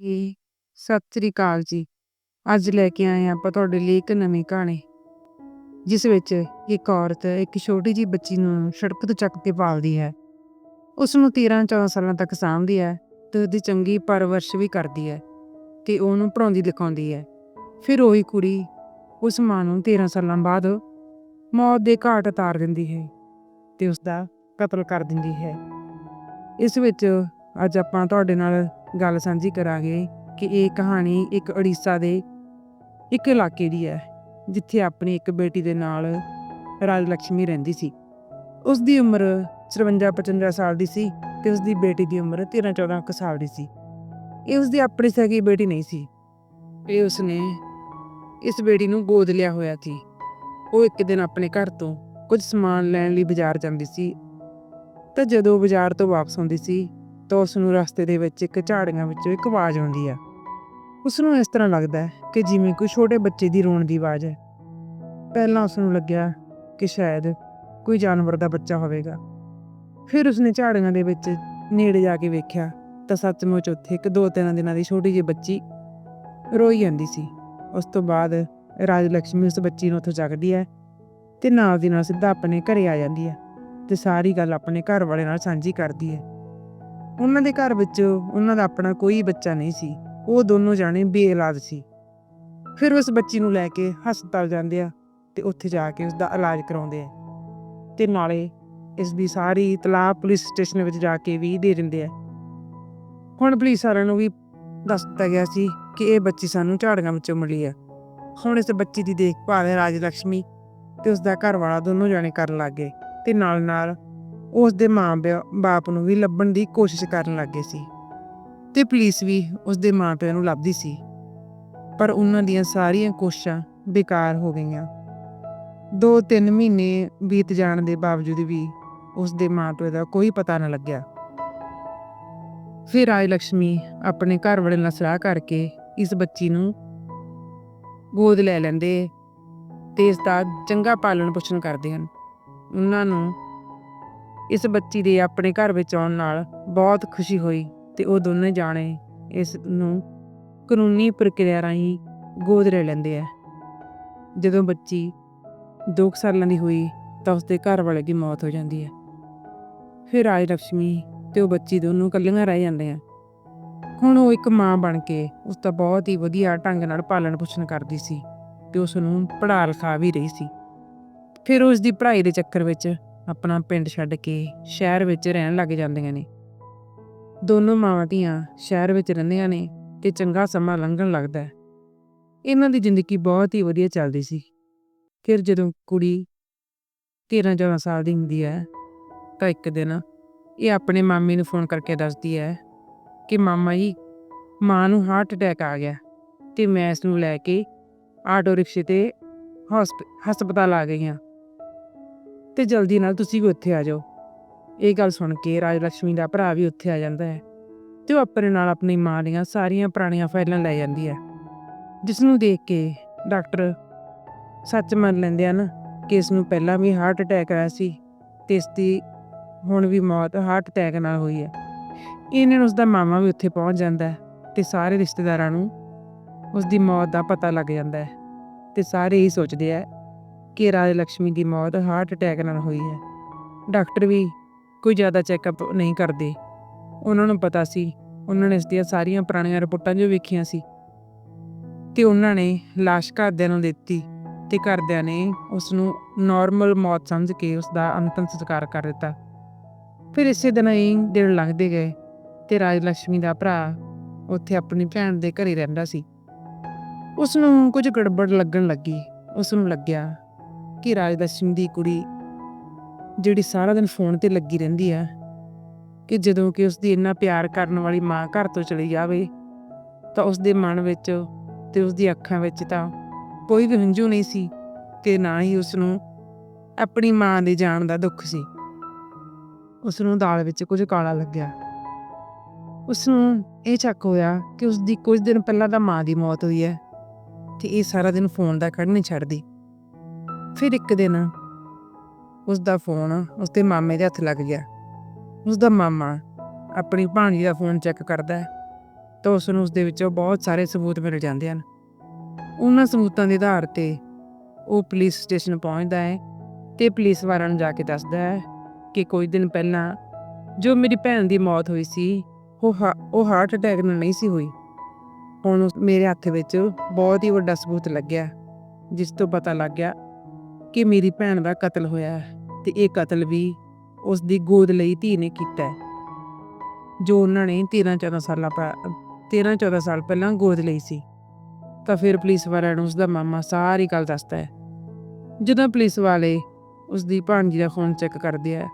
ਜੀ ਸਤਿ ਸ੍ਰੀ ਅਕਾਲ ਜੀ। ਅੱਜ ਲੈ ਕੇ ਆਏ ਹਾਂ ਆਪਾਂ ਤੁਹਾਡੇ ਲਈ ਇੱਕ ਨਵੀਂ ਕਹਾਣੀ। ਜਿਸ ਵਿੱਚ ਇੱਕ ਔਰਤ ਇੱਕ ਛੋਟੀ ਜਿਹੀ ਬੱਚੀ ਨੂੰ ਸੜਕ ਤੋਂ ਚੱਕ ਕੇ ਪਾਲਦੀ ਹੈ। ਉਸ ਨੂੰ 13-14 ਸਾਲਾਂ ਤੱਕ ਸਾਂਭਦੀ ਹੈ ਤੇ ਉਹਦੀ ਚੰਗੀ ਪਰਵਰਿਸ਼ ਵੀ ਕਰਦੀ ਹੈ ਤੇ ਉਹਨੂੰ ਪੜਾਉਂਦੀ ਲਿਖਾਉਂਦੀ ਹੈ। ਫਿਰ ਉਹੀ ਕੁੜੀ ਉਸ ਮਾਂ ਨੂੰ 13 ਸਾਲਾਂ ਬਾਅਦ ਮੌਤ ਦੇ ਘਾਟ ਉਤਾਰ ਦਿੰਦੀ ਹੈ ਤੇ ਉਸ ਦਾ ਕਤਲ ਕਰ ਦਿੰਦੀ ਹੈ। ਇਸ ਵਿੱਚ ਅੱਜ ਆਪਾਂ ਤੁਹਾਡੇ ਨਾਲ ਗੱਲ ਸਾਂਝੀ ਕਰਾਂਗੇ ਕਿ ਇਹ ਕਹਾਣੀ ਇੱਕ ਉੜੀਸਾ ਦੇ ਇੱਕ ਇਲਾਕੇ ਦੀ ਹੈ, ਜਿੱਥੇ ਆਪਣੀ ਇੱਕ ਬੇਟੀ ਦੇ ਨਾਲ ਰਾਜ ਲక్ష్ਮੀ ਰਹਿੰਦੀ ਸੀ। ਉਸ ਦੀ ਉਮਰ 54-55 ਸਾਲ ਦੀ ਸੀ ਤੇ ਉਸ ਦੀ ਬੇਟੀ ਦੀ ਉਮਰ 13-14 ਕੁ ਸਾਲ ਦੀ ਸੀ। ਇਹ ਉਸ ਦੀ ਆਪਣੀ ਸਗੀ ਬੇਟੀ ਨਹੀਂ ਸੀ। ਇਹ ਉਸਨੇ ਇਸ ਬੇਟੀ ਨੂੰ ਗੋਦ ਲਿਆ ਹੋਇਆ ਸੀ। ਉਹ ਇੱਕ ਦਿਨ ਆਪਣੇ ਘਰ ਤੋਂ ਕੁਝ ਸਮਾਨ ਲੈਣ ਲਈ ਬਾਜ਼ਾਰ ਜਾਂਦੀ ਸੀ। ਤਾਂ ਜਦੋਂ ਬਾਜ਼ਾਰ ਤੋਂ ਵਾਪਸ ਆਉਂਦੀ ਸੀ ਤਾਂ ਉਸ ਨੂੰ ਰਸਤੇ ਦੇ ਵਿੱਚ ਇੱਕ ਝਾੜੀਆਂ ਵਿੱਚੋਂ ਇੱਕ ਆਵਾਜ਼ ਆਉਂਦੀ ਆ। ਉਸ ਨੂੰ ਇਸ ਤਰ੍ਹਾਂ ਲੱਗਦਾ ਹੈ ਕਿ ਜਿਵੇਂ ਕੋਈ ਛੋਟੇ ਬੱਚੇ ਦੀ ਰੋਣ ਦੀ ਆਵਾਜ਼ ਹੈ। ਪਹਿਲਾਂ ਉਸ ਨੂੰ ਲੱਗਿਆ ਕਿ ਸ਼ਾਇਦ ਕੋਈ ਜਾਨਵਰ ਦਾ ਬੱਚਾ ਹੋਵੇਗਾ। ਫਿਰ ਉਸਨੇ ਝਾੜੀਆਂ ਦੇ ਵਿੱਚ ਨੇੜੇ ਜਾ ਕੇ ਵੇਖਿਆ ਤਾਂ ਸੱਚਮੁੱਚ ਉੱਥੇ ਇੱਕ ਦੋ ਤਿੰਨ ਦਿਨਾਂ ਦੀ ਛੋਟੀ ਜਿਹੀ ਬੱਚੀ ਰੋਈ ਜਾਂਦੀ ਸੀ। ਉਸ ਤੋਂ ਬਾਅਦ ਰਾਜ ਲక్ష్ਮੀ ਉਸ ਬੱਚੀ ਨੂੰ ਉੱਥੋਂ ਚੱਕਦੀ ਹੈ ਤੇ ਨਾਲ ਦੀ ਨਾਲ ਸਿੱਧਾ ਆਪਣੇ ਘਰੇ ਆ ਜਾਂਦੀ ਹੈ ਤੇ ਸਾਰੀ ਗੱਲ ਆਪਣੇ ਘਰ ਵਾਲੇ ਨਾਲ ਸਾਂਝੀ ਕਰਦੀ ਹੈ। ਉਹਨਾਂ ਦੇ ਘਰ ਵਿੱਚ ਉਹਨਾਂ ਦਾ ਆਪਣਾ ਕੋਈ ਬੱਚਾ ਨਹੀਂ ਸੀ। ਉਹ ਦੋਨੋਂ ਜਾਣੇ ਬੇਔਲਾਦ ਸੀ। ਫਿਰ ਉਸ ਬੱਚੀ ਨੂੰ ਲੈ ਕੇ ਹਸਪਤਾਲ ਜਾਂਦੇ ਆ ਤੇ ਉੱਥੇ ਜਾ ਕੇ ਉਸ ਦਾ ਇਲਾਜ ਕਰਾਉਂਦੇ ਆ। ਤੇ ਨਾਲੇ ਇਸ ਦੀ ਸਾਰੀ ਇਤਲਾਹ ਪੁਲਿਸ ਸਟੇਸ਼ਨ ਵਿੱਚ ਜਾ ਕੇ ਵੀ ਦੇ ਦਿੰਦੇ ਆ। ਹੁਣ ਪੁਲਿਸ ਵਾਲਿਆਂ ਨੂੰ ਵੀ ਦੱਸ ਦਿੱਤਾ ਗਿਆ ਸੀ ਕਿ ਇਹ ਬੱਚੀ ਸਾਨੂੰ ਝਾੜੀਆਂ ਵਿੱਚੋਂ ਮਿਲੀ ਆ। ਹੁਣ ਇਸ ਬੱਚੀ ਦੀ ਦੇਖਭਾਲ ਰਾਜ ਲక్ష్ਮੀ ਤੇ ਉਸ ਦਾ ਘਰ ਵਾਲਾ ਦੋਨੋਂ ਜਾਣੇ ਕਰਨ ਲੱਗੇ ਤੇ ਨਾਲ ਨਾਲ ਉਸ ਦੇ ਮਾਂ-ਬਾਪ ਨੂੰ ਵੀ ਲੱਭਣ ਦੀ ਕੋਸ਼ਿਸ਼ ਕਰਨ ਲੱਗੇ ਸੀ ਤੇ ਪੁਲਿਸ ਵੀ ਉਸ ਦੇ ਮਾਂ-ਪਿਓ ਨੂੰ ਲੱਭਦੀ ਸੀ। ਪਰ ਉਹਨਾਂ ਦੀਆਂ ਸਾਰੀਆਂ ਕੋਸ਼ਿਸ਼ਾਂ ਬੇਕਾਰ ਹੋ ਗਈਆਂ। 2-3 ਮਹੀਨੇ ਬੀਤ ਜਾਣ ਦੇ ਬਾਵਜੂਦ ਵੀ ਉਸ ਦੇ ਮਾਂ-ਪਿਓ ਦਾ ਕੋਈ ਪਤਾ ਨਾ ਲੱਗਿਆ। ਫਿਰ ਰਾਜ ਲక్ష్ਮੀ ਆਪਣੇ ਘਰ ਵਾਲੇ ਨਾਲ ਸਲਾਹ ਕਰਕੇ ਇਸ ਬੱਚੀ ਨੂੰ ਗੋਦ ਲੈ ਲੈਂਦੇ ਤੇ ਇਸ ਦਾ ਚੰਗਾ ਪਾਲਣ ਪੋਸ਼ਣ ਕਰਦੇ ਹਨ। ਉਹਨਾਂ ਨੂੰ ਇਸ ਬੱਚੀ ਦੇ ਆਪਣੇ ਘਰ ਵਿੱਚ ਆਉਣ ਨਾਲ ਬਹੁਤ ਖੁਸ਼ੀ ਹੋਈ ਤੇ ਉਹ ਦੋਨੇ ਜਾਣੇ ਇਸ ਨੂੰ ਕਾਨੂੰਨੀ ਪ੍ਰਕਿਰਿਆ ਰਾਹੀਂ ਗੋਦ ਲੈ ਲੈਂਦੇ ਆ। ਜਦੋਂ ਬੱਚੀ 2 ਸਾਲਾਂ ਦੀ ਹੋਈ ਤਾਂ ਉਸਦੇ ਘਰ ਵਾਲੇ ਦੀ ਮੌਤ ਹੋ ਜਾਂਦੀ ਹੈ। ਫਿਰ ਰਾਜ ਲక్ష్ਮੀ ਤੇ ਉਹ ਬੱਚੀ ਦੋਨੋਂ ਇਕੱਲੀਆਂ ਰਹਿ ਜਾਂਦੇ ਆ। ਹੁਣ ਉਹ ਇੱਕ ਮਾਂ ਬਣ ਕੇ ਉਸ ਦਾ ਬਹੁਤ ਹੀ ਵਧੀਆ ਢੰਗ ਨਾਲ ਪਾਲਣ ਪੋਸ਼ਣ ਕਰਦੀ ਸੀ ਤੇ ਉਸ ਨੂੰ ਪੜ੍ਹਾ ਲਿਖਾ ਵੀ ਰਹੀ ਸੀ। ਫਿਰ ਉਸ ਦੀ ਪੜ੍ਹਾਈ ਦੇ ਚੱਕਰ ਵਿੱਚ ਆਪਣਾ ਪਿੰਡ ਛੱਡ ਕੇ ਸ਼ਹਿਰ ਵਿੱਚ ਰਹਿਣ ਲੱਗ ਜਾਂਦੀਆਂ ਨੇ। ਦੋਨੋਂ ਮਾਵਾਂ ਧੀਆਂ ਸ਼ਹਿਰ ਵਿੱਚ ਰਹਿੰਦੀਆਂ ਨੇ ਤੇ ਚੰਗਾ ਸਮਾਂ ਲੰਘਣ ਲੱਗਦਾ ਹੈ। ਇਹਨਾਂ ਦੀ ਜ਼ਿੰਦਗੀ ਬਹੁਤ ਹੀ ਵਧੀਆ ਚੱਲਦੀ ਸੀ। ਫਿਰ ਜਦੋਂ ਕੁੜੀ 13-14 ਸਾਲ ਦੀ ਹੁੰਦੀ ਹੈ, ਤਾਂ ਇੱਕ ਦਿਨ ਇਹ ਆਪਣੇ ਮਾਮੀ ਨੂੰ ਫੋਨ ਕਰਕੇ ਦੱਸਦੀ ਹੈ ਕਿ ਮਾਮਾ ਜੀ, ਮਾਂ ਨੂੰ ਹਾਰਟ ਅਟੈਕ ਆ ਗਿਆ ਤੇ ਮੈਂ ਇਸ ਨੂੰ ਲੈ ਕੇ ਆਟੋ ਰਿਕਸ਼ੇ ਤੇ ਹਸਪਤਾਲ ਆ ਗਈ ਹਾਂ। ਤੇ ਜਲਦੀ ਨਾਲ ਤੁਸੀਂ ਵੀ ਉੱਥੇ ਆ ਜਾਓ। ਇਹ ਗੱਲ ਸੁਣ ਕੇ ਰਾਜ ਲక్ష్ਮੀ ਦਾ ਭਰਾ ਵੀ ਉੱਥੇ ਆ ਜਾਂਦਾ ਹੈ ਤੇ ਉਹ ਆਪਣੇ ਨਾਲ ਆਪਣੀ ਮਾਂ ਦੀਆਂ ਸਾਰੀਆਂ ਪੁਰਾਣੀਆਂ ਫਾਈਲਾਂ ਲੈ ਜਾਂਦੀ ਹੈ। ਜਿਸ ਨੂੰ ਦੇਖ ਕੇ ਡਾਕਟਰ ਸੱਚ ਮੰਨ ਲੈਂਦੇ ਹਨ ਕਿ ਇਸ ਨੂੰ ਪਹਿਲਾਂ ਵੀ ਹਾਰਟ ਅਟੈਕ ਆਇਆ ਸੀ ਤੇ ਇਸ ਦੀ ਹੁਣ ਵੀ ਮੌਤ ਹਾਰਟ ਅਟੈਕ ਨਾਲ ਹੋਈ ਹੈ। ਇਹਨਾਂ ਨੂੰ ਉਸ ਦਾ ਮਾਮਾ ਵੀ ਉੱਥੇ ਪਹੁੰਚ ਜਾਂਦਾ ਹੈ ਤੇ ਸਾਰੇ ਰਿਸ਼ਤੇਦਾਰਾਂ ਨੂੰ ਉਸ ਦੀ ਮੌਤ ਦਾ ਪਤਾ ਲੱਗ ਜਾਂਦਾ ਹੈ ਤੇ ਸਾਰੇ ਹੀ ਸੋਚਦੇ ਆ ਕਿ ਰਾਜ ਲక్ష్ਮੀ ਦੀ ਮੌਤ ਹਾਰਟ ਅਟੈਕ ਨਾਲ ਹੋਈ ਹੈ। ਡਾਕਟਰ ਵੀ ਕੋਈ ਜ਼ਿਆਦਾ ਚੈੱਕਅਪ ਨਹੀਂ ਕਰਦੇ। ਉਹਨਾਂ ਨੂੰ ਪਤਾ ਸੀ, ਉਹਨਾਂ ਨੇ ਇਸ ਦੀਆਂ ਸਾਰੀਆਂ ਪੁਰਾਣੀਆਂ ਰਿਪੋਰਟਾਂ ਜੋ ਵੇਖੀਆਂ ਸੀ। ਤੇ ਉਹਨਾਂ ਨੇ লাশ ਘਰਦਿਆਂ ਨੂੰ ਦਿੱਤੀ ਤੇ ਘਰਦਿਆਂ ਨੇ ਉਸ ਨੂੰ ਨਾਰਮਲ ਮੌਤ ਸਮਝ ਕੇ ਉਸ ਦਾ ਅੰਤਿਮ ਸੰਸਕਾਰ ਕਰ ਦਿੱਤਾ। ਫਿਰ ਇਸੇ ਦਿਨ ਹੀ ਦਿਨ ਲੰਘਦੇ ਗਏ ਤੇ ਰਾਜ ਲక్ష్ਮੀ ਦਾ ਭਰਾ ਉੱਥੇ ਆਪਣੀ ਭੈਣ ਦੇ ਘਰੇ ਰਹਿੰਦਾ ਸੀ। ਉਸ ਨੂੰ ਕੁਝ ਗੜਬੜ ਲੱਗਣ ਲੱਗੀ। ਉਸ ਨੂੰ ਲੱਗਿਆ ਕਿ ਰਾਜ ਲక్ష్ਮੀ ਦੀ ਕੁੜੀ ਜਿਹੜੀ ਸਾਰਾ ਦਿਨ ਫੋਨ ਤੇ ਲੱਗੀ ਰਹਿੰਦੀ ਆ ਕਿ ਜਦੋਂ ਕਿ ਉਸ ਦੀ ਇੰਨਾ ਪਿਆਰ ਕਰਨ ਵਾਲੀ ਮਾਂ ਘਰ ਤੋਂ ਚਲੀ ਜਾਵੇ, ਤਾਂ ਉਸ ਦੇ ਮਨ ਵਿੱਚ ਤੇ ਉਸ ਦੀ ਅੱਖਾਂ ਵਿੱਚ ਤਾਂ ਕੋਈ ਵੀ ਹੰਝੂ ਨਹੀਂ ਸੀ ਤੇ ਨਾ ਹੀ ਉਸ ਨੂੰ ਆਪਣੀ ਮਾਂ ਦੇ ਜਾਣ ਦਾ ਦੁੱਖ ਸੀ। ਉਸ ਨੂੰ ਦਾਲ ਵਿੱਚ ਕੁਝ ਕਾਲਾ ਲੱਗਿਆ। ਉਸ ਨੂੰ ਇਹ ਚੱਕ ਹੋਇਆ ਕਿ ਉਸ ਦੀ ਕੁਝ ਦਿਨ ਪਹਿਲਾਂ ਤਾਂ ਮਾਂ ਦੀ ਮੌਤ ਹੋਈ ਹੈ ਤੇ ਇਹ ਸਾਰਾ ਦਿਨ ਫੋਨ ਦਾ ਕੱਢ ਨਹੀਂ ਛੱਡਦੀ। ਫਿਰ ਇੱਕ ਦਿਨ ਉਸ ਦਾ ਫੋਨ ਉਸ ਦੇ ਮਾਮੇ ਦੇ ਹੱਥ ਲੱਗ ਗਿਆ। ਉਸ ਦਾ ਮਾਮਾ ਆਪਣੀ ਭਾਣਜੀ ਦਾ ਫੋਨ ਚੈੱਕ ਕਰਦਾ ਹੈ ਤਾਂ ਉਸ ਨੂੰ ਉਸ ਦੇ ਵਿੱਚੋਂ ਬਹੁਤ ਸਾਰੇ ਸਬੂਤ ਮਿਲ ਜਾਂਦੇ ਹਨ। ਉਹਨਾਂ ਸਬੂਤਾਂ ਦੇ ਆਧਾਰ ਤੇ ਉਹ ਪੁਲਿਸ ਸਟੇਸ਼ਨ ਪਹੁੰਚਦਾ ਹੈ ਤੇ ਪੁਲਿਸ ਵਾਲਿਆਂ ਨੂੰ ਜਾ ਕੇ ਦੱਸਦਾ ਹੈ ਕਿ ਕੁਝ ਦਿਨ ਪਹਿਲਾਂ ਜੋ ਮੇਰੀ ਭੈਣ ਦੀ ਮੌਤ ਹੋਈ ਸੀ, ਉਹ ਹਾ- ਉਹ ਹਾਰਟ ਅਟੈਕ ਨਾਲ ਨਹੀਂ ਸੀ ਹੋਈ। ਹੁਣ ਉਸ- ਮੇਰੇ ਹੱਥ ਵਿੱਚ ਬਹੁਤ ਹੀ ਵੱਡਾ ਸਬੂਤ ਲੱਗਿਆ, ਜਿਸ ਤੋਂ ਪਤਾ ਲੱਗ ਗਿਆ ਕਿ ਮੇਰੀ ਭੈਣ ਦਾ ਕਤਲ ਹੋਇਆ ਹੈ ਤੇ ਇਹ ਕਤਲ ਵੀ ਉਸ ਦੀ ਗੋਦ ਲਈ ਧੀ ਨੇ ਕੀਤਾ ਹੈ, ਜੋ ਉਹਨਾਂ ਨੇ 13 14 ਸਾਲਾਂ 13 14 ਸਾਲ ਪਹਿਲਾਂ ਗੋਦ ਲਈ ਸੀ। ਤਾਂ ਫਿਰ ਪੁਲਿਸ ਵਾਲਿਆਂ ਨੂੰ ਉਸ ਦਾ ਮਾਮਾ ਸਾਰੀ ਗੱਲ ਦੱਸਦਾ ਹੈ। ਜਦੋਂ ਪੁਲਿਸ ਵਾਲੇ ਉਸ ਦੀ ਭਾਣਜੀ ਦਾ ਫੋਨ ਚੈੱਕ ਕਰਦੇ ਆ,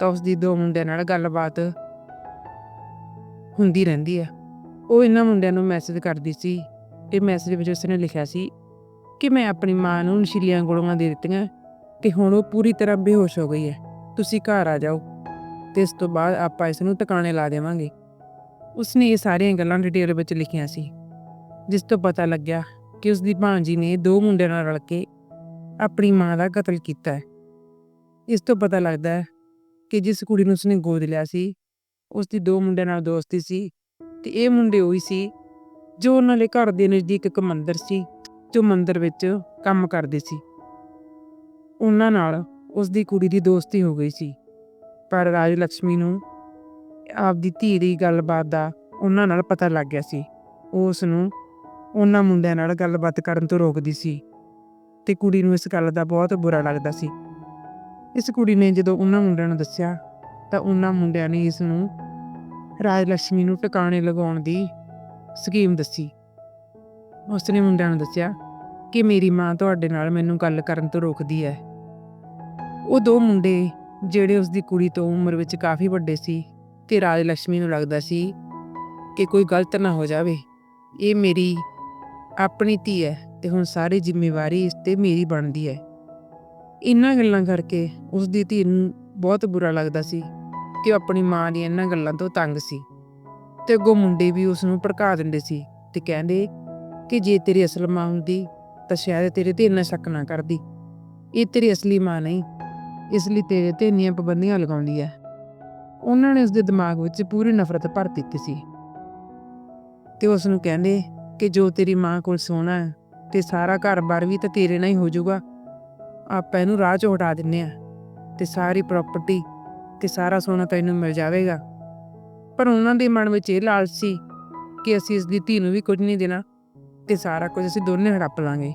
ਤਾਂ ਉਸ ਦੀ ਦੋ ਮੁੰਡਿਆਂ ਨਾਲ ਗੱਲਬਾਤ ਹੁੰਦੀ ਰਹਿੰਦੀ ਆ ਉਹ ਇਹਨਾਂ ਮੁੰਡਿਆਂ ਨੂੰ ਮੈਸੇਜ ਕਰਦੀ ਸੀ। ਇਹ ਮੈਸੇਜ ਵਿੱਚ ਉਸਨੇ ਲਿਖਿਆ ਸੀ ਕਿ ਮੈਂ ਆਪਣੀ ਮਾਂ ਨੂੰ ਨਸ਼ੀਲੀਆਂ ਗੋਲੀਆਂ ਦੇ ਦਿੱਤੀਆਂ ਤੇ ਹੁਣ ਉਹ ਪੂਰੀ ਤਰ੍ਹਾਂ ਬੇਹੋਸ਼ ਹੋ ਗਈ ਹੈ। ਤੁਸੀਂ ਘਰ ਆ ਜਾਓ ਤੇ ਇਸ ਤੋਂ ਬਾਅਦ ਆਪਾਂ ਇਸ ਨੂੰ ਟਿਕਾਣੇ ਲਾ ਦੇਵਾਂਗੇ। ਉਸਨੇ ਇਹ ਸਾਰੀਆਂ ਗੱਲਾਂ ਡਿਟੇਲ ਵਿੱਚ ਲਿਖੀਆਂ ਸੀ, ਜਿਸ ਤੋਂ ਪਤਾ ਲੱਗਿਆ ਕਿ ਉਸ ਦੀ ਭਾਂਜੀ ਨੇ ਦੋ ਮੁੰਡਿਆਂ ਨਾਲ ਰਲ ਕੇ ਆਪਣੀ ਮਾਂ ਦਾ ਕਤਲ ਕੀਤਾ ਹੈ। ਇਸ ਤੋਂ ਪਤਾ ਲੱਗਦਾ ਹੈ ਕਿ ਜਿਸ ਕੁੜੀ ਨੂੰ ਉਸਨੇ ਗੋਦ ਲਿਆ ਸੀ ਉਸ ਦੀ ਦੋ ਮੁੰਡਿਆਂ ਨਾਲ ਦੋਸਤੀ ਸੀ ਤੇ ਇਹ ਮੁੰਡੇ ਉਹੀ ਸੀ ਜੋ ਉਹਨਾਂ ਦੇ ਘਰ ਦੇ ਨਜ਼ਦੀਕ ਇੱਕ ਮੰਦਿਰ ਸੀ ਜੋ ਮੰਦਰ ਵਿੱਚ ਕੰਮ ਕਰਦੇ ਸੀ। ਉਹਨਾਂ ਨਾਲ ਉਸ ਦੀ ਕੁੜੀ ਦੀ ਦੋਸਤੀ ਹੋ ਗਈ ਸੀ। ਪਰ ਰਾਜ ਲక్ష్ਮੀ ਨੂੰ ਆਪਦੀ ਧੀ ਦੀ ਗੱਲਬਾਤ ਦਾ ਉਹਨਾਂ ਨਾਲ ਪਤਾ ਲੱਗ ਗਿਆ ਸੀ। ਉਸ ਨੂੰ ਉਹਨਾਂ ਮੁੰਡਿਆਂ ਨਾਲ ਗੱਲਬਾਤ ਕਰਨ ਤੋਂ ਰੋਕਦੀ ਸੀ ਤੇ ਕੁੜੀ ਨੂੰ ਇਸ ਗੱਲ ਦਾ ਬਹੁਤ ਬੁਰਾ ਲੱਗਦਾ ਸੀ। ਇਸ ਕੁੜੀ ਨੇ ਜਦੋਂ ਉਹਨਾਂ ਮੁੰਡਿਆਂ ਨੂੰ ਦੱਸਿਆ ਤਾਂ ਉਹਨਾਂ ਮੁੰਡਿਆਂ ਨੇ ਇਸ ਨੂੰ ਰਾਜ ਲక్ష్ਮੀ ਨੂੰ ਟਿਕਾਣੇ ਲਗਾਉਣ ਦੀ ਸਕੀਮ ਦੱਸੀ। ਉਸਨੇ ਮੁੰਡਿਆਂ ਨੂੰ ਦੱਸਿਆ ਕਿ ਮੇਰੀ ਮਾਂ ਤੁਹਾਡੇ ਨਾਲ ਮੈਨੂੰ ਗੱਲ ਕਰਨ ਤੋਂ ਰੋਕਦੀ ਹੈ। ਉਹ ਦੋ ਮੁੰਡੇ ਜਿਹੜੇ ਉਸ ਦੀ ਕੁੜੀ ਤੋਂ ਉਮਰ ਵਿੱਚ ਕਾਫੀ ਵੱਡੇ ਸੀ ਤੇ ਰਾਜ ਲక్ష్ਮੀ ਨੂੰ ਲੱਗਦਾ ਸੀ ਕਿ ਕੋਈ ਗਲਤ ਨਾ ਹੋ ਜਾਵੇ। ਇਹ ਮੇਰੀ ਆਪਣੀ ਧੀ ਹੈ ਤੇ ਹੁਣ ਸਾਰੀ ਜ਼ਿੰਮੇਵਾਰੀ ਇਸ ਤੇ ਮੇਰੀ ਬਣਦੀ ਹੈ। ਇੰਨਾਂ ਗੱਲਾਂ ਕਰਕੇ ਉਸ ਦੀ ਧੀ ਨੂੰ ਬਹੁਤ ਬੁਰਾ ਲੱਗਦਾ ਸੀ ਕਿ ਉਹ ਆਪਣੀ ਮਾਂ ਦੀਆਂ ਇਹਨਾਂ ਗੱਲਾਂ ਤੋਂ ਤੰਗ ਸੀ ਤੇ ਅੱਗੋਂ ਮੁੰਡੇ ਵੀ ਉਸ ਨੂੰ ਭੜਕਾ ਦਿੰਦੇ ਸੀ ਤੇ ਕਹਿੰਦੇ ਕਿ ਜੇ ਤੇਰੀ ਅਸਲ ਮਾਂ ਹੁੰਦੀ ਤਾਂ ਸ਼ਾਇਦ ਤੇਰੇ ਤੇ ਇੰਨਾ ਸ਼ੱਕ ਨਾ ਕਰਦੀ। ਇਹ ਤੇਰੀ ਅਸਲੀ ਮਾਂ ਨਹੀਂ, ਇਸ ਲਈ ਤੇਰੇ ਤੇ ਇੰਨੀਆਂ ਪਾਬੰਦੀਆਂ ਲਗਾਉਂਦੀ ਹੈ ਉਹਨਾਂ ਨੇ ਉਸਦੇ ਦਿਮਾਗ ਵਿੱਚ ਪੂਰੀ ਨਫ਼ਰਤ ਭਰ ਦਿੱਤੀ ਸੀ। ਤੇ ਉਸ ਨੂੰ ਕਹਿੰਦੇ ਕਿ ਜੋ ਤੇਰੀ ਮਾਂ ਕੋਲ ਸੋਨਾ ਹੈ ਤੇ ਸਾਰਾ ਘਰ-ਬਾਰ ਵੀ ਤਾਂ ਤੇਰੇ ਨਾਲ ਹੀ ਹੋ ਜਾਊਗਾ, ਆਪਾਂ ਇਹਨੂੰ ਰਾਹ 'ਚੋਂ ਹਟਾ ਦਿੰਨੇ ਆ ਤੇ ਸਾਰੀ ਪ੍ਰਾਪਰਟੀ ਤੇ ਸਾਰਾ ਸੋਨਾ ਤੈਨੂੰ ਮਿਲ ਜਾਵੇਗਾ। ਪਰ ਉਹਨਾਂ ਦੇ ਮਨ ਵਿੱਚ ਇਹ ਲਾਲਚ ਸੀ ਕਿ ਅਸੀਂ ਇਸ ਦੀ ਧੀ ਨੂੰ ਵੀ ਕੁਝ ਨਹੀਂ ਦੇਣਾ। ਤੇ ਸਾਰਾ ਕੁਝ ਅਸੀਂ ਦੋਨੇ ਰੱਪ ਲਾਂਗੇ।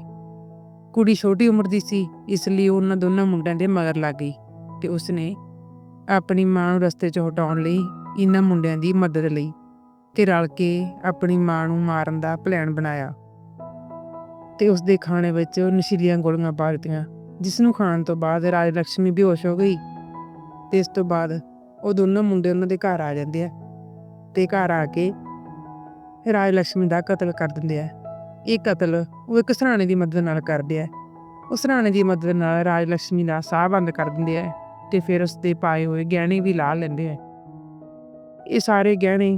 ਕੁੜੀ ਛੋਟੀ ਉਮਰ ਦੀ ਸੀ, ਇਸ ਲਈ ਉਹਨਾਂ ਦੋਨਾਂ ਮੁੰਡਿਆਂ ਦੇ ਮਗਰ ਲੱਗ ਗਈ ਤੇ ਉਸਨੇ ਆਪਣੀ ਮਾਂ ਨੂੰ ਰਸਤੇ 'ਚ ਹਟਾਉਣ ਲਈ ਇਹਨਾਂ ਮੁੰਡਿਆਂ ਦੀ ਮਦਦ ਲਈ ਤੇ ਰਲ ਕੇ ਆਪਣੀ ਮਾਂ ਨੂੰ ਮਾਰਨ ਦਾ ਪਲਾਨ ਬਣਾਇਆ। ਤੇ ਉਸ ਦੇ ਖਾਣੇ ਵਿੱਚ ਨਸ਼ੀਲੀਆਂ ਗੋਲੀਆਂ ਪਾ ਦਿੱਤੀਆਂ, ਜਿਸ ਨੂੰ ਖਾਣ ਤੋਂ ਬਾਅਦ ਰਾਜ ਲక్ష్ਮੀ ਬੇਹੋਸ਼ ਹੋ ਗਈ ਤੇ ਇਸ ਤੋਂ ਬਾਅਦ ਉਹ ਦੋਨੋਂ ਮੁੰਡੇ ਉਹਨਾਂ ਦੇ ਘਰ ਆ ਜਾਂਦੇ ਆ ਤੇ ਘਰ ਆ ਕੇ ਰਾਜ ਲక్ష్ਮੀ ਦਾ ਕਤਲ ਕਰ ਦਿੰਦੇ ਆ। ਇਹ ਕਤਲ ਉਹ ਇੱਕ ਸਰਾਣੇ ਦੀ ਮਦਦ ਨਾਲ ਕਰਦੇ ਆ। ਉਸ ਸਰਾਣੇ ਦੀ ਮਦਦ ਨਾਲ ਰਾਜ ਲక్ష్ਮੀ ਦਾ ਸਾਹ ਬੰਦ ਕਰ ਦਿੰਦੇ ਆ ਤੇ ਫਿਰ ਉਸ ਦੇ ਪਾਏ ਹੋਏ ਗਹਿਣੇ ਵੀ ਲਾ ਲੈਂਦੇ ਆ। ਇਹ ਸਾਰੇ ਗਹਿਣੇ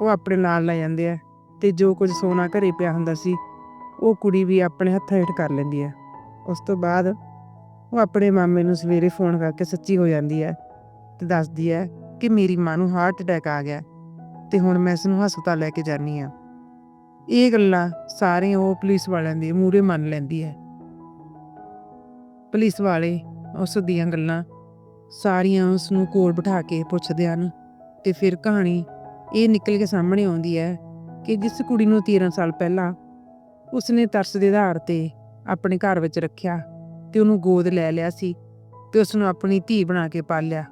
ਉਹ ਆਪਣੇ ਨਾਲ ਲੈ ਜਾਂਦੇ ਆ ਤੇ ਜੋ ਕੁਝ ਸੋਨਾ ਘਰੇ ਪਿਆ ਹੁੰਦਾ ਸੀ, ਉਹ ਕੁੜੀ ਵੀ ਆਪਣੇ ਹੱਥਾਂ ਹੇਠ ਕਰ ਲੈਂਦੀ ਹੈ ਉਸ ਤੋਂ ਬਾਅਦ ਉਹ ਆਪਣੇ ਮਾਮੇ ਨੂੰ ਸਵੇਰੇ ਫੋਨ ਕਰਕੇ ਸੱਚੀ ਹੋ ਜਾਂਦੀ ਹੈ ਤੇ ਦੱਸਦੀ ਹੈ ਕਿ ਮੇਰੀ ਮਾਂ ਨੂੰ ਹਾਰਟ ਅਟੈਕ ਆ ਗਿਆ ਤੇ ਹੁਣ ਮੈਂ ਇਸ ਨੂੰ ਹਸਪਤਾਲ ਲੈ ਕੇ ਜਾਨੀ ਆ। ਇਹ ਗੱਲਾਂ ਸਾਰੇ ਉਹ ਪੁਲਿਸ ਵਾਲਿਆਂ ਦੇ ਮੂਹਰੇ ਮੰਨ ਲੈਂਦੀ ਹੈ। ਪੁਲਿਸ ਵਾਲੇ ਉਸ ਦੀਆਂ ਗੱਲਾਂ ਸਾਰੀਆਂ ਉਸ ਨੂੰ ਕੋਲ ਬਿਠਾ ਕੇ ਪੁੱਛਦੇ ਹਨ ਤੇ ਫਿਰ ਕਹਾਣੀ ਇਹ ਨਿਕਲ ਕੇ ਸਾਹਮਣੇ ਆਉਂਦੀ ਹੈ ਕਿ ਜਿਸ ਕੁੜੀ ਨੂੰ 13 ਸਾਲ ਪਹਿਲਾਂ ਉਸਨੇ ਤਰਸ ਦੇ ਆਧਾਰ ਤੇ ਆਪਣੇ ਘਰ ਵਿੱਚ ਰੱਖਿਆ ਤੇ ਉਹਨੂੰ ਗੋਦ ਲੈ ਲਿਆ ਸੀ ਤੇ ਉਸ ਨੂੰ ਆਪਣੀ ਧੀ ਬਣਾ ਕੇ ਪਾਲਿਆ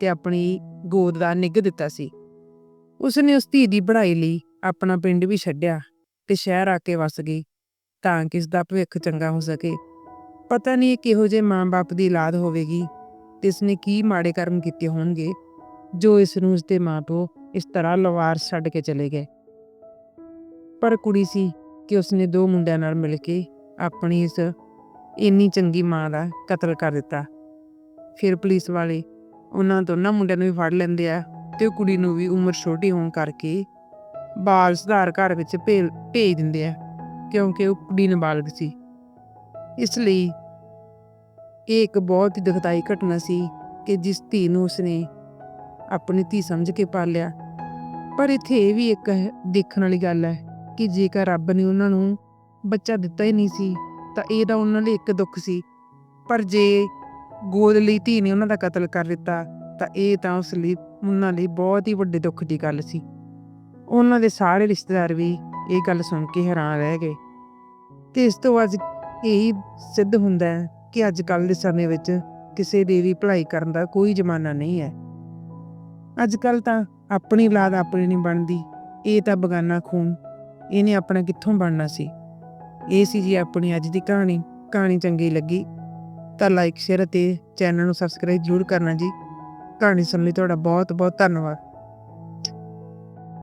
ਤੇ ਆਪਣੀ ਗੋਦ ਦਾ ਨਿੱਘ ਦਿੱਤਾ ਸੀ। ਉਸਨੇ ਉਸ ਧੀ ਦੀ ਪੜ੍ਹਾਈ ਲਈ ਆਪਣਾ ਪਿੰਡ ਵੀ ਛੱਡਿਆ ਤੇ ਸ਼ਹਿਰ ਆ ਕੇ ਵਸ ਗਈ ਤਾਂ ਕਿ ਇਸ ਦਾ ਭਵਿੱਖ ਚੰਗਾ ਹੋ ਸਕੇ। ਪਤਾ ਨਹੀਂ ਕਿਹੋ ਜਿਹੇ ਮਾਂ-ਬਾਪ ਦੀ ਔਲਾਦ ਹੋਵੇਗੀ, ਤੇ ਇਸਨੇ ਕੀ ਮਾੜੇ ਕਰਮ ਕੀਤੇ ਹੋਣਗੇ, ਜੋ ਇਸ ਨੂੰ ਉਸਦੇ ਮਾਂ-ਪਿਓ ਇਸ ਤਰ੍ਹਾਂ ਲਵਾਰ ਛੱਡ ਕੇ ਚਲੇ ਗਏ। ਪਰ ਕੁੜੀ ਸੀ ਕਿ ਉਸਨੇ ਦੋ ਮੁੰਡਿਆਂ ਨਾਲ ਮਿਲ ਕੇ ਆਪਣੀ ਇਸ ਇੰਨੀ ਚੰਗੀ ਮਾਂ ਦਾ ਕਤਲ ਕਰ ਦਿੱਤਾ। ਫਿਰ ਪੁਲਿਸ ਵਾਲੇ ਉਹਨਾਂ ਦੋਨਾਂ ਮੁੰਡਿਆਂ ਨੂੰ ਵੀ ਫੜ ਲੈਂਦੇ ਆ ਤੇ ਉਹ ਕੁੜੀ ਨੂੰ ਵੀ ਉਮਰ ਛੋਟੀ ਹੋਣ ਕਰਕੇ ਬਾਲ ਸੁਧਾਰ ਘਰ ਵਿੱਚ ਭੇਜ ਭੇਜ ਦਿੰਦੇ ਆ, ਕਿਉਂਕਿ ਉਹ ਕੁੜੀ ਨਾਬਾਲਗ ਸੀ। ਇਸ ਲਈ ਇਹ ਇੱਕ ਬਹੁਤ ਹੀ ਦੁਖਦਾਈ ਘਟਨਾ ਸੀ ਕਿ ਜਿਸ ਧੀ ਨੂੰ ਉਸਨੇ ਆਪਣੀ ਧੀ ਸਮਝ ਕੇ ਪਾਲਿਆ। ਪਰ ਇੱਥੇ ਇਹ ਵੀ ਇੱਕ ਦੇਖਣ ਵਾਲੀ ਗੱਲ ਹੈ ਕਿ ਜੇਕਰ ਰੱਬ ਨੇ ਉਹਨਾਂ ਨੂੰ ਬੱਚਾ ਦਿੱਤਾ ਹੀ ਨਹੀਂ ਸੀ, ਤਾਂ ਇਹ ਤਾਂ ਉਹਨਾਂ ਲਈ ਇੱਕ ਦੁੱਖ ਸੀ। ਪਰ ਜੇ ਗੋਦ ਲਈ ਧੀ ਨੇ ਉਹਨਾਂ ਦਾ ਕਤਲ ਕਰ ਦਿੱਤਾ, ਤਾਂ ਇਹ ਤਾਂ ਉਸ ਲਈ, ਉਹਨਾਂ ਲਈ ਬਹੁਤ ਹੀ ਵੱਡੇ ਦੁੱਖ ਦੀ ਗੱਲ ਸੀ। ਉਹਨਾਂ ਦੇ ਸਾਰੇ ਰਿਸ਼ਤੇਦਾਰ ਵੀ ਇਹ ਗੱਲ ਸੁਣ ਕੇ ਹੈਰਾਨ ਰਹਿ ਗਏ। ਤੇ ਇਸ ਤੋਂ ਅੱਜ ਇਹੀ ਸਿੱਧ ਹੁੰਦਾ ਹੈ ਕਿ ਅੱਜ ਕੱਲ੍ਹ ਦੇ ਸਮੇਂ ਵਿੱਚ ਕਿਸੇ ਦੀ ਵੀ ਭਲਾਈ ਕਰਨ ਦਾ ਕੋਈ ਜ਼ਮਾਨਾ ਨਹੀਂ ਹੈ। ਅੱਜ ਕੱਲ੍ਹ ਤਾਂ ਆਪਣੀ ਔਲਾਦ ਆਪਣੀ ਨਹੀਂ ਬਣਦੀ, ਇਹ ਤਾਂ ਬਗਾਨਾ ਖੂਨ, ਇਹਨੇ ਆਪਣਾ ਕਿੱਥੋਂ ਬਣਨਾ ਸੀ? ਇਹ ਸੀ ਜੀ ਆਪਣੀ ਅੱਜ ਦੀ ਕਹਾਣੀ ਕਹਾਣੀ ਚੰਗੀ ਲੱਗੀ, ਤਾਂ ਲਾਈਕ ਸ਼ੇਅਰ ਅਤੇ ਚੈਨਲ ਨੂੰ ਸਬਸਕ੍ਰਾਈਬ ਜ਼ਰੂਰ ਕਰਨਾ ਜੀ। ਕਹਾਣੀ ਸੁਣਨ ਲਈ ਤੁਹਾਡਾ ਬਹੁਤ ਬਹੁਤ ਧੰਨਵਾਦ।